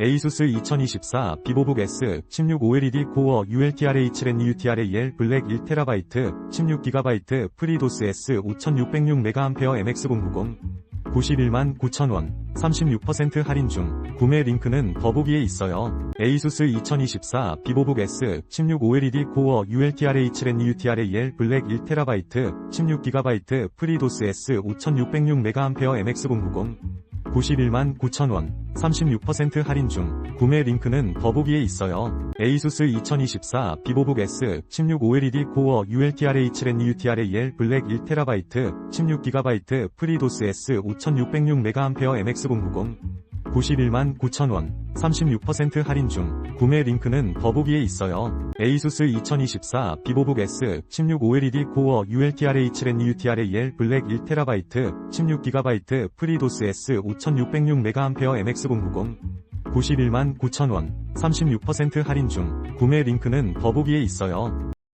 ASUS 2024 비보북 S 16 OLED 코어 ULTRA 7N UTRAL 블랙 1TB 16GB 프리도스 S 5606mAh MX090 91만 9천원 36% 할인 중 구매 링크는 더보기에 있어요. ASUS 2024 비보북 S 16 OLED 코어 ULTRA 7N UTRAL 블랙 1TB 16GB 프리도스 S 5606mAh MX090 91만 9천원 36% 할인 중 구매 링크는 더보기에 있어요. ASUS 2024 비보북 S 16 OLED 코어 ULTRA 7N UTRAL 블랙 1TB 16GB 프리도스 S 5606mAh MX090 91만 9천원 36% 할인 중 구매 링크는 더보기에 있어요. ASUS 2024 비보북 S 16 OLED 코어 ULTRA 7N UTRAL 블랙 1TB 16GB 프리도스 S 5606mAh MX090 91만 9천원 36% 할인 중 구매 링크는 더보기에 있어요.